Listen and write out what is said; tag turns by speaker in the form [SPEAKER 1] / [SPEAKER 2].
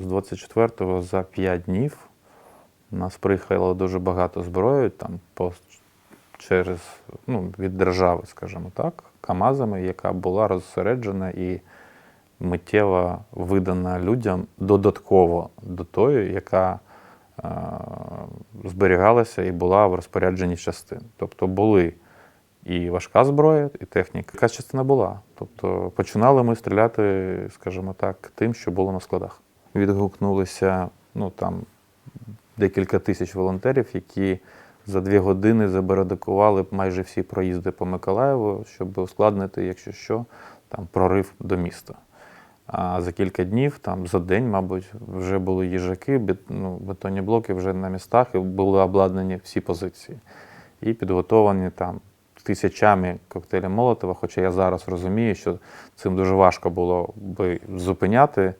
[SPEAKER 1] з 24-го за 5 днів нас приїхало дуже багато зброї там по, через ну, від держави, скажімо так, КАМАЗами, яка була розсереджена і миттєво видана людям додатково до тої, яка е, зберігалася і була в розпорядженні частин. Тобто були і важка зброя, і техніка. Якась частина була. Тобто починали ми стріляти, скажімо так, тим, що було на складах. Відгукнулися ну, там, декілька тисяч волонтерів, які за дві години забарадикували майже всі проїзди по Миколаєву, щоб ускладнити, якщо що, там прорив до міста. А за кілька днів, там за день, мабуть, вже були їжаки, бет, ну, бетонні блоки вже на містах і були обладнані всі позиції. І підготовані там тисячами коктейлів Молотова, хоча я зараз розумію, що цим дуже важко було би зупиняти